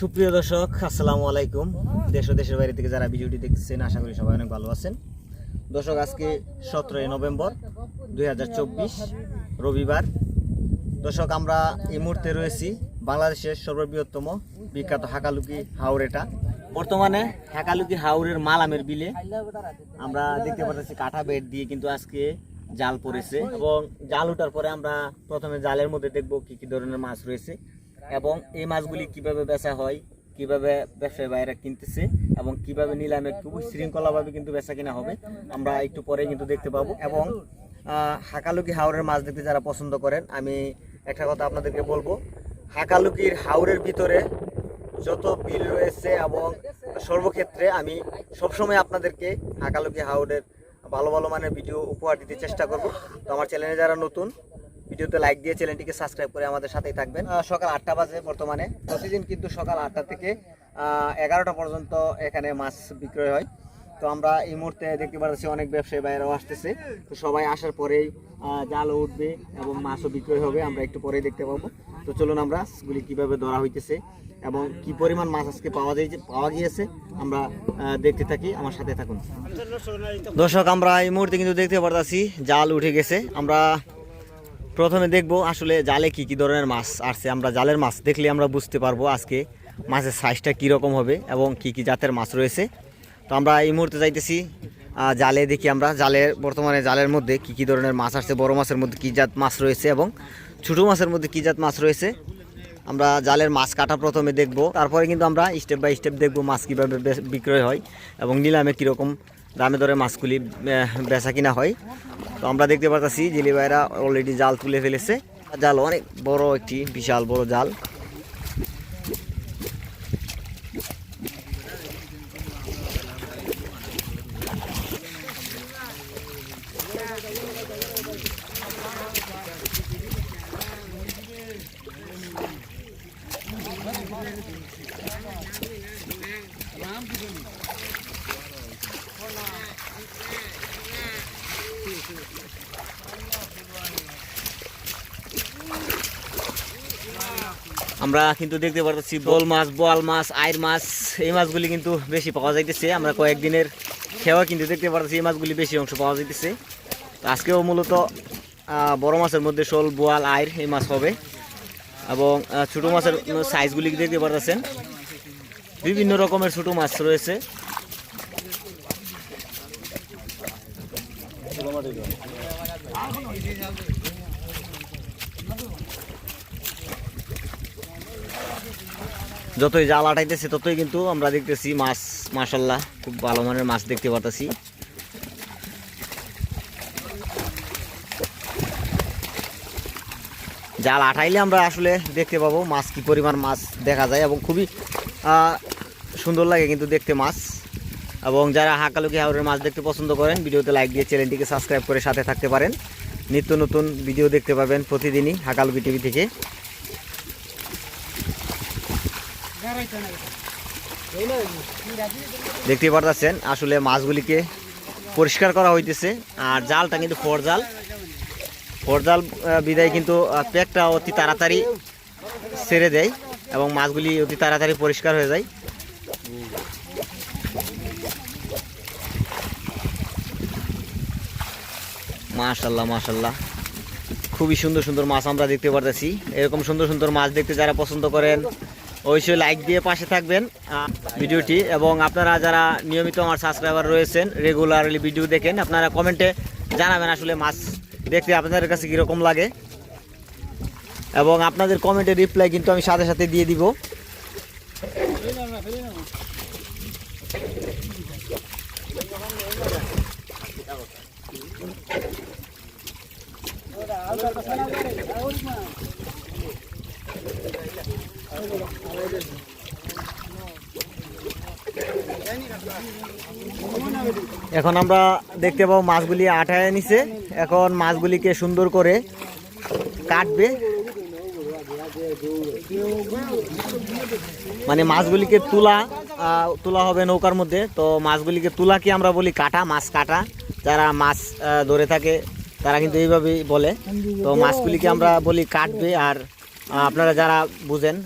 সুপ্রিয় দর্শক, আসসালামু আলাইকুম। দেশ ও দেশের বাইরে থেকে যারা ভিডিওটি দেখছেন, আশা করি সবাই অনেক ভালো আছেন। দর্শক, আজকে সতেরোই নভেম্বর দুই রবিবার। দর্শক, আমরা এই মুহূর্তে রয়েছি বাংলাদেশের সর্ববৃহত্তম বিখ্যাত হাকালুকি হাওড়েটা বর্তমানে হাকালুকি হাওড়ের মালামের বিলে আমরা দেখতে পাচ্ছি কাঠা বেড দিয়ে কিন্তু আজকে জাল পড়েছে এবং জাল ওঠার পরে আমরা প্রথমে জালের মধ্যে দেখব কি কি ধরনের মাছ রয়েছে। এবং এই মাছগুলি কীভাবে বেচা হয়, কীভাবে ব্যবসায়ী ভাইরা কিনতেছে এবং কীভাবে নিলামে খুব শৃঙ্খলাভাবে কিন্তু বেচা কিনা হবে, আমরা একটু পরে কিন্তু দেখতে পাবো। এবং হাকালুকি হাওড়ের মাছ দেখতে যারা পছন্দ করেন, আমি একটা কথা আপনাদেরকে বলব, হাকালুকির হাওড়ের ভিতরে যত বিল রয়েছে এবং সর্বক্ষেত্রে আমি সবসময় আপনাদেরকে হাকালুকি হাওড়ের ভালো ভালো মানের ভিডিও উপহার দিতে চেষ্টা করব। তো আমার চ্যানেলে যারা নতুন ভিডিওতে লাইক দিয়ে চ্যানেলটিকে সাবস্ক্রাইব করে আমাদের সাথেই থাকবেন। সকাল আটটা বাজে বর্তমানে। প্রতিদিন কিন্তু সকাল আটটা থেকে এগারোটা পর্যন্ত এখানে মাছ বিক্রয় হয়। তো আমরা এই মুহূর্তে দেখতে পাচ্ছি অনেক ব্যবসায়ী বাইরেও আসতেছে। তো সবাই আসার পরেই জালও উঠবে এবং মাছও বিক্রয় হবে, আমরা একটু পরেই দেখতে পাবো। তো চলুন আমরা মাছগুলি কীভাবে ধরা হইতেছে এবং কি পরিমাণ মাছ আজকে পাওয়া যায় পাওয়া গিয়েছে, আমরা দেখতে থাকি। আমার সাথে থাকুন। দর্শক, আমরা এই মুহূর্তে কিন্তু দেখতে পারতাছি, জাল উঠে গেছে। আমরা প্রথমে দেখব আসলে জালে কি কি ধরনের মাছ আসছে। আমরা জালের মাছ দেখলে আমরা বুঝতে পারব আজকে মাছের সাইজটা কীরকম হবে এবং কি কি জাতের মাছ রয়েছে। তো আমরা এই মুহূর্তে যাইতেছি জালে দেখি আমরা। জালের, বর্তমানে জালের মধ্যে কি কি ধরনের মাছ আসছে, বড় মাছের মধ্যে কী জাত মাছ রয়েছে এবং ছোটো মাছের মধ্যে কী জাত মাছ রয়েছে। আমরা জালের মাছ কাটা প্রথমে দেখব, তারপরে কিন্তু আমরা স্টেপ বাই স্টেপ দেখব মাছ কীভাবে বিক্রয় হয় এবং নিলামে কীরকম দামে দরে মাছগুলি বেচা কিনা হয়। তো আমরা দেখতে পাচ্ছি জেলি ভাইরা অলরেডি জাল তুলে ফেলেছে। জাল অনেক বড় একটি, বিশাল বড় জাল। আমরা কিন্তু দেখতে পাচ্ছি বোল মাছ, বোয়াল মাছ, আইর মাছ, এই মাছগুলি কিন্তু বেশি পাওয়া যাইতেছে। আমরা কয়েকদিনের খেওয়া কিন্তু দেখতে পাচ্ছি এই মাছগুলি বেশি অংশ পাওয়া যাইতেছে। আজকেও মূলত বড় মাছের মধ্যে শোল, বোয়াল, আইর এই মাছ হবে। এবং ছোটো মাছের সাইজগুলি দেখতে পাচ্ছেন বিভিন্ন রকমের ছোটো মাছ রয়েছে। যতই জাল আটাইতেছে, ততই কিন্তু আমরা দেখতেছি মাছ, মাশাল্লাহ, খুব ভালো মানের মাছ দেখতে পারতেছি। জাল আটাইলে আমরা আসলে দেখতে পাবো মাছ কি পরিমাণ মাছ দেখা যায় এবং খুবই সুন্দর লাগে কিন্তু দেখতে মাছ। এবং যারা হাকালুকি হাওড়ের মাছ দেখতে পছন্দ করেন, ভিডিওতে লাইক দিয়ে চ্যানেলটিকে সাবস্ক্রাইব করে সাথে থাকতে পারেন। নিত্য নতুন ভিডিও দেখতে পাবেন প্রতিদিনই হাকালুকি টিভি থেকে। দেখতে পারতেছেন, আসলে মাছগুলিকে পরিষ্কার করা হইতেছে, আর জালটা কিন্তু ফর জাল। জাল বিদায় কিন্তু পেকটা অতি তাড়াতাড়ি ছেড়ে দেয় এবং মাছগুলি অতি তাড়াতাড়ি পরিষ্কার হয়ে যায়। মাশাল্লাহ মাশাল্লাহ। খুবই সুন্দর সুন্দর মাছ আমরা দেখতে পারতেছি। এরকম সুন্দর সুন্দর মাছ দেখতে যারা পছন্দ করেন অবশ্যই লাইক দিয়ে পাশে থাকবেন ভিডিওটি। এবং আপনারা যারা নিয়মিত আমার সাবস্ক্রাইবার রয়েছেন রেগুলারলি ভিডিও দেখেন, আপনারা কমেন্টে জানাবেন আসলে মাছ দেখতে আপনাদের কাছে কীরকম লাগে। এবং আপনাদের কমেন্টে রিপ্লাই কিন্তু আমি সাথে সাথে দিয়ে দিব। এখন আমরা দেখতে পাবো মাছগুলি আঠায় নিছে। এখন মাছগুলিকে সুন্দর করে কাটবে। মানে মাছগুলিকে তুলা তোলা হবে নৌকার মধ্যে। তো মাছগুলিকে তুলা কি আমরা বলি? কাটা, মাছ কাটা। যারা মাছ ধরে থাকে, তারা কিন্তু এইভাবেই বলে। তো মাছগুলিকে আমরা বলি কাটবে। আর আপনারা যারা বুঝেন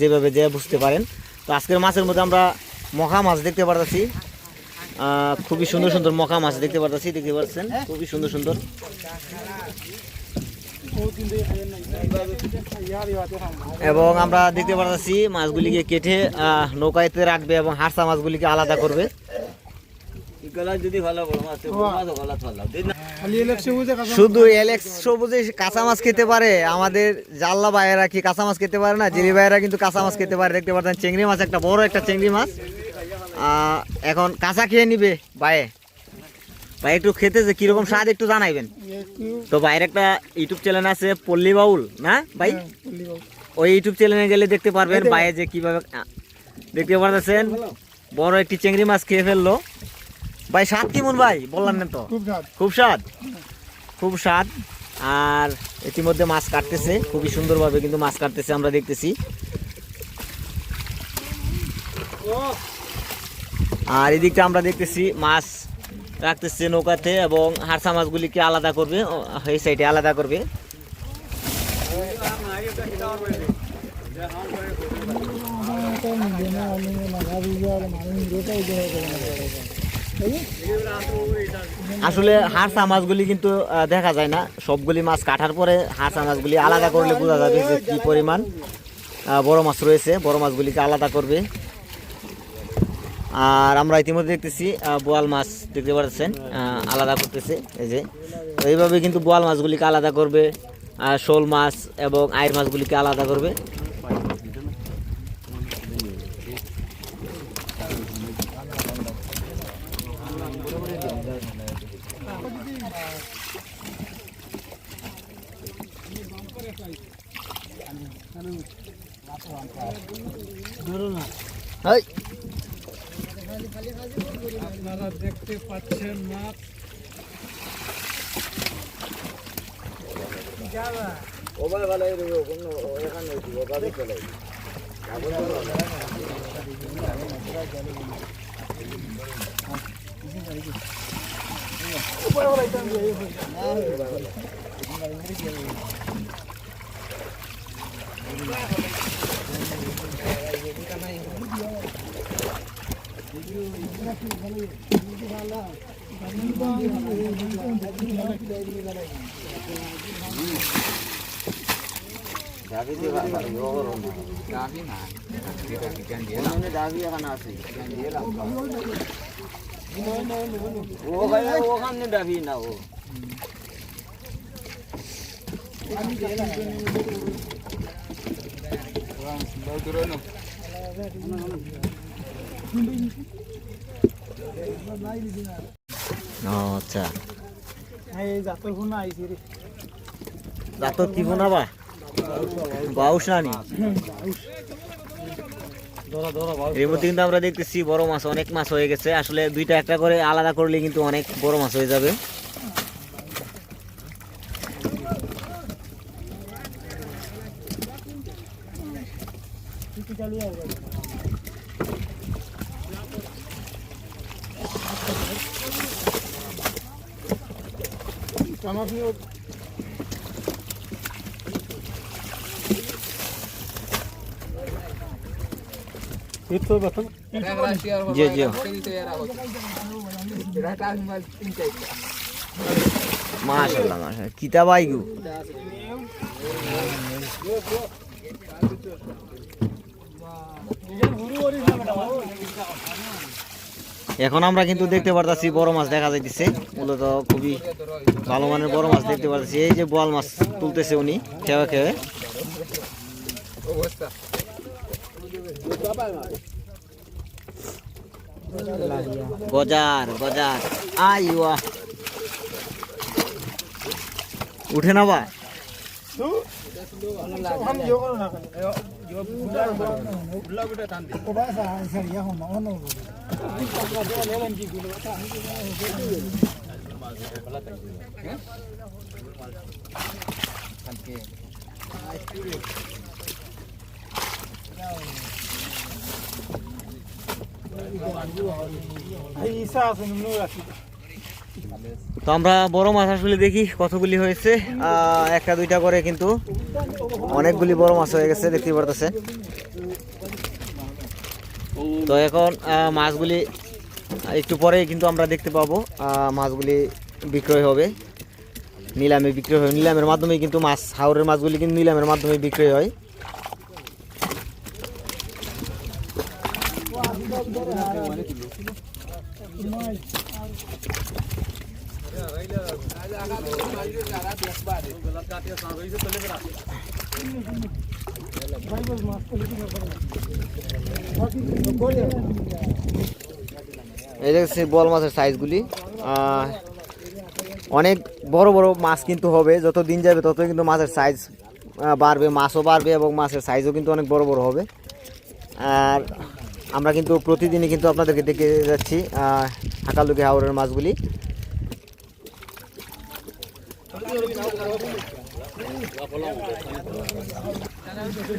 যেভাবে যে বুঝতে পারেন। তো আজকের মাছের মধ্যে আমরা মখা মাছ দেখতে পারতেছি। খুবই সুন্দর সুন্দর মখা মাছ দেখতে পারতেছি দেখতে পাচ্ছেন খুবই সুন্দর সুন্দর। এবং আমরা দেখতে পারতেছি মাছগুলিকে কেটে আহ, নৌকাইতে রাখবে এবং হারসা মাছগুলিকে আলাদা করবে। শুধু এলেক্স সবুজে কাঁচা মাছ খেতে পারে আমাদের জাল্লা ভাইয়েরা কি কাঁচা মাছ খেতে পারে না? জিলি ভাইয়েরা কিন্তু কাঁচা মাছ খেতে পারে। দেখতে পাচ্ছেন চিংড়ি মাছ একটা বড় একটা চিংড়ি মাছ। এখন কাঁচা খেয়ে নিবে ভাইয়ে ভাই একটু খেতে যে কীরকম স্বাদ একটু জানাইবেন। তো ভাইয়ের একটা ইউটিউব চ্যানেল আছে পল্লী বাউল না ভাই ওই ইউটিউব চ্যানেলে গেলে দেখতে পারবেন ভাইয়ে যে কীভাবে দেখতে পারতেছেন? বড় একটি চিংড়ি মাছ খেয়ে ফেলল। ভাই স্বাদ কেমন ভাই বললাম না তো। খুব স্বাদ। খুব স্বাদ? খুব স্বাদ। আর ইতিমধ্যে মাছ কাটতেছে খুবই সুন্দরভাবে কিন্তু মাছ কাটতেছে আমরা দেখতেছি। আর এদিকটা আমরা দেখতেছি মাছ রাখতেছে নৌকাতে এবং হারসা মাছগুলিকে আলাদা করবে এই সাইডে আলাদা করবে। আসলে হারসা মাছগুলি কিন্তু দেখা যায় না। সবগুলি মাছ কাটার পরে হারসা মাছগুলি আলাদা করলে বোঝা যাবে যে কি পরিমাণ বড় মাছ রয়েছে। বড় মাছগুলিকে আলাদা করবে। আর আমরা ইতিমধ্যে দেখতেছি বোয়াল মাছ দেখতে পাচ্ছেন আলাদা করতেছে এই যে। এইভাবে কিন্তু বোয়াল মাছগুলিকে আলাদা করবে আর শোল মাছ এবং আয়ের মাছগুলিকে আলাদা করবে। এই, আপনারা দেখতে পাচ্ছেন মাছ ওবার ভালো কোনো এখানে ওভাবে চলে দাবি দিয়ে ভালো ওভার না দাবি না ওখানে দাবি আচ্ছা। জাতর কি বানাবা? বাউস নানি এর মধ্যে কিন্তু আমরা দেখতেছি বড় মাছ অনেক মাছ হয়ে গেছে। আসলে দুইটা একটা করে আলাদা করলে কিন্তু অনেক বড় মাছ হয়ে যাবে। আমার প্রিয় ইতো বতন জি জি মাশাআল্লাহ মাশাআল্লাহ কিতা বাইগু এখন আমরা কিন্তু দেখতে পারতাছি বড় মাছ দেখা যাইতেছে। মূলত খুবই ভালো মানের বড় মাছ দেখতে পারতেছি। এই যে বোয়াল মাছ তুলতেছে উনি, খেয়ে খেয়ে। গজার গজার। আই ওয়া। উঠে না বা তো আমরা বড় মাছ আসলে দেখি কতগুলি হয়েছে একটা দুইটা করে কিন্তু অনেকগুলি বড় মাছ হয়ে গেছে দেখতে পারতেছে। তো এখন মাছগুলি একটু পরে কিন্তু আমরা দেখতে পাবো মাছগুলি বিক্রয় হবে। নিলামে বিক্রয় হয়। নিলামের মাধ্যমে কিন্তু মাছ, হাওরের মাছগুলি কিন্তু নিলামের মাধ্যমে বিক্রয় হয়। এই দেখছি বল মাছের সাইজগুলি অনেক বড় বড় মাছ কিন্তু হবে, যত দিন যাবে তত কিন্তু মাছের সাইজ বাড়বে, মাছও বাড়বে এবং মাছের সাইজও কিন্তু অনেক বড় বড় হবে। আর আমরা কিন্তু প্রতিদিনই কিন্তু আপনাদেরকে দেখে যাচ্ছি হাকালুকি হাওরের মাছগুলি।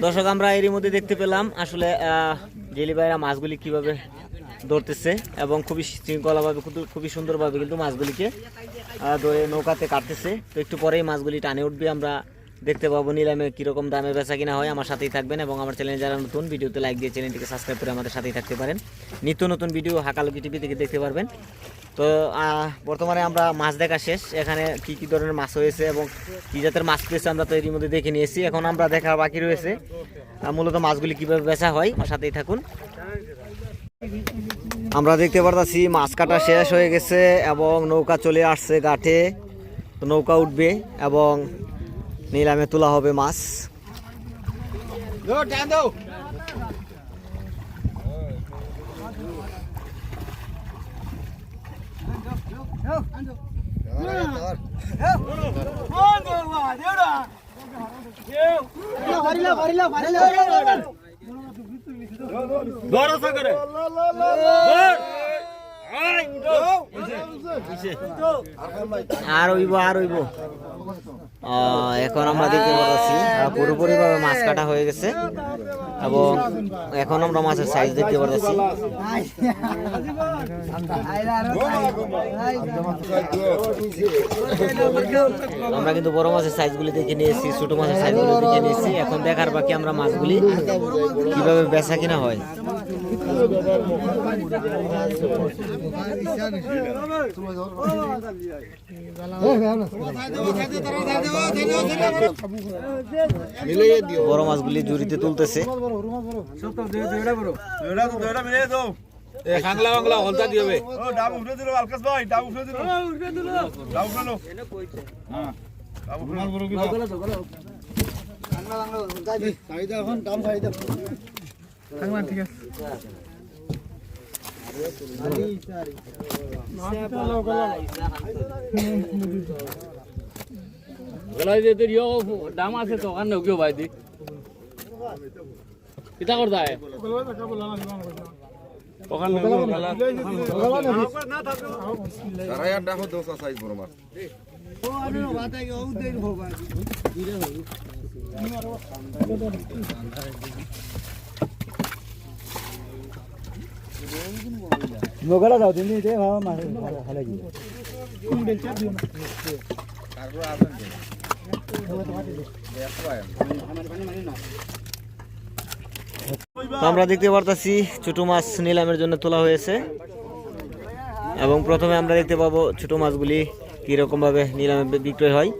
দর্শক, আমরা এরই মধ্যে দেখতে পেলাম আসলে জেলি ভাইরা মাছগুলি কীভাবে ধরতেছে এবং খুবই শৃঙ্খলাভাবে, খুব- খুবই সুন্দরভাবে কিন্তু মাছগুলিকে ধরে নৌকাতে কাটতেছে। তো একটু পরেই মাছগুলি টানে উঠবে, আমরা দেখতে পাবো নিলামে কীরকম দামে বেচা কিনা হয়, আমার সাথেই থাকবেন এবং আমার চ্যানেলে যারা নতুন, ভিডিওতে লাইক দিয়ে চ্যানেলটিকে সাবস্ক্রাইব করে আমাদের সাথেই থাকতে পারেন। নিত্য নতুন ভিডিও হাকালুকি টিভি থেকে দেখতে পারবেন। তো বর্তমানে আমরা মাছ দেখা শেষ। এখানে কি কি ধরনের মাছ হয়েছে এবং কি জাতের মাছ পেয়েছে আমরা তো এরই মধ্যে দেখে নিয়েছি। এখন আমরা দেখা বাকি রয়েছে। মূলত মাছগুলি কীভাবে বেচা হয়, আমার সাথেই থাকুন। আমরা দেখতে পারতাছি মাছ কাটা শেষ হয়ে গেছে এবং নৌকা চলে আসছে গাঠে নৌকা উঠবে এবং নিলামে তোলা হবে মাছ। আর হইব আর হইব। এখন আমরা দেখতে পাচ্ছি পুরোপুরি ভাবে মাছ কাটা হয়ে গেছে এবং এখন আমরা মাছের সাইজ দেখতে পাচ্ছি আমরা কিন্তু বড় মাছের সাইজগুলি দেখে নিয়েছি, ছোট মাছের সাইজগুলি দেখে নিয়েছি। এখন দেখার বাকি আমরা মাছগুলি কীভাবে বেচা কিনা হয়। বড় মাছগুলি জুড়িতে তুলতেছে। ডাব উঠালো গলাই যে তোর ইয়ো দাম আছে তো কান কেউ ভাই দি? কিতা করতা है ওখানে নৌকাটা যাও দিতে ভালো মাছ ভালো তো আমরা দেখতে পারতাছি ছোট মাছ নিলামের জন্য তোলা হয়েছে। এবং প্রথমে আমরা দেখতে পাবো ছোট মাছগুলি কীরকম ভাবে নিলামে বিক্রয় হয়।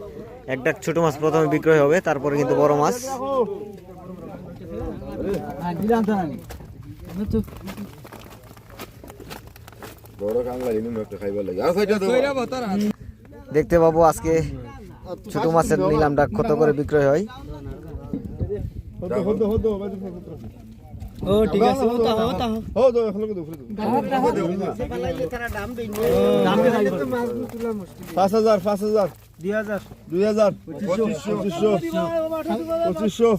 একটা ছোট মাছ প্রথমে বিক্রয় হবে তারপরে কিন্তু বড় মাছ। দেখতে পাবো আজকে ছোট মাছের নিলামটা কত করে বিক্রয় হয়? পাঁচ হাজার পাঁচ হাজার। দুই হাজার। দুই হাজার। পঁচিশশো। পঁচিশশো। পঁচিশশো।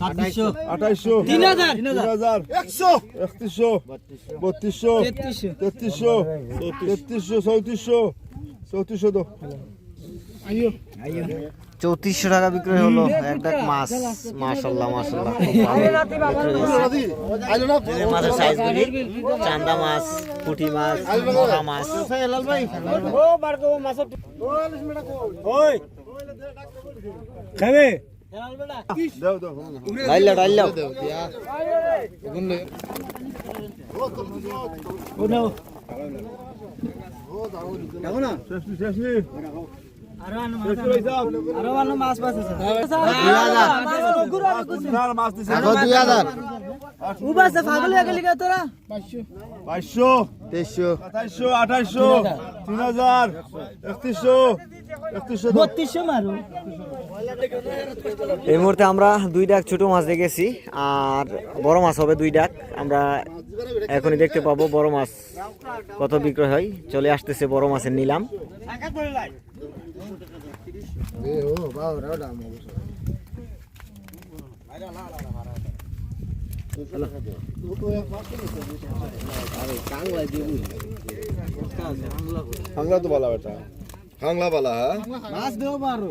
আঠাইশশো। তিন হাজার। তিন হাজার। একশো। একত্রিশশো। বত্রিশশো। তেত্রিশশো। তেত্রিশশো। তেত্রিশশো। চৌত্রিশশো। চৌত্রিশশো তো। চৌত্রিশশো টাকা বিক্রয় হলো। একটা মাছ। মাশাল্লাহ মাশাল্লাহ। মাছের সাইজগুলি। চান্দা মাছ পুঁটি মাছ মহা মাছ। খাবে? ডাইলাও ডাইলাও শেষনি শেষনি তিন হাজার। একত্রিশশো। এই মুহূর্তে আমরা দুই ডাক ছোট মাছ দেখেছি আর বড় মাছ হবে দুই ডাক। আমরা এখনই দেখতে পাবো বড় মাছ কত বিক্রয় হয়। চলে আসতেছে বড় মাছের নিলাম। হাংলা তো বলা বেটা হাংলা বলা হ্যাঁ মাছ দেও মারো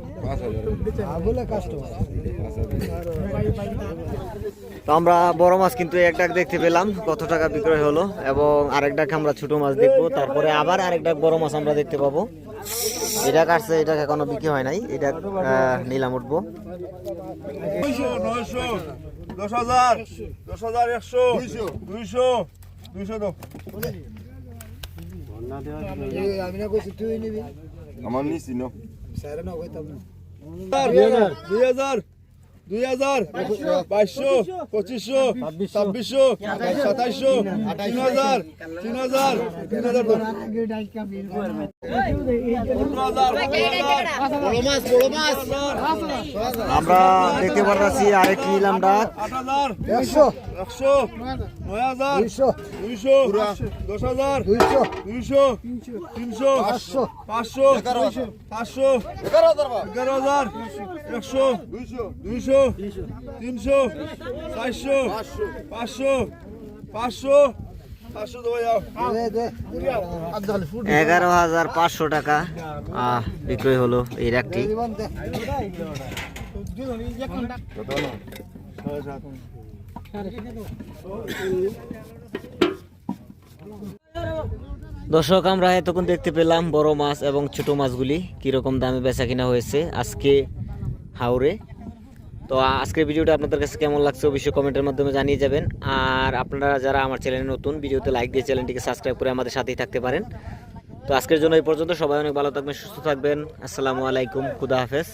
তো আমরা বড় মাছ কিন্তু এক ডাক দেখতে পেলাম কত টাকা বিক্রয় হলো এবং আরেক ডাক আমরা ছোট মাছ দেখব। তারপরে আবার আরেক ডাক বড় মাছ আমরা দেখতে পাবো। এটা কাটছে এটা এখনও বিক্রি হয় নাই এটা নিলাম উঠবো। দশ হাজার দশ হাজার একশো দুইশো দুইশো আমার নো। স্যার না কইতাম না দুই হাজার দুই হাজার বাইশশো পঁচিশশো ছাব্বিশশো সাতাইশশো তিন হাজার তিন হাজার তিন হাজার দো। পনেরো হাজার পনেরো হাজার আমরা দেখতে পাচ্ছি আরেক নিলাম ডাক আট হাজার একশো। একশো নয় হাজার দুইশো। দুইশো দশ হাজার দুইশো। দুইশো তিনশো পাঁচশো। পাঁচশো পাঁচশো এগারো হাজার একশো দুইশো। দুইশো তিনশো চারশো, পাঁচশো পাঁচশো এগারো হাজার পাঁচশো টাকা। বিক্রয় হলো এই জীবন দর্শক, আমরা এতক্ষণ দেখতে পেলাম বড় মাছ এবং ছোট মাছগুলি কীরকম দামে বেচা কিনা হয়েছে আজকে হাওড়ে তো আজকের ভিডিওটা আপনাদের কাছে কেমন লাগছে অবশ্যই কমেন্টের মাধ্যমে জানিয়ে যাবেন। আর আপনারা যারা আমার চ্যানেলে নতুন, ভিডিওতে লাইক দিয়ে চ্যানেলটিকে সাবস্ক্রাইব করে আমাদের সাথেই থাকতে পারেন। তো আজকের জন্য এই পর্যন্ত, সবাই অনেক ভালো থাকবেন, সুস্থ থাকবেন। আসসালামু আলাইকুম, খুদা হাফেজ।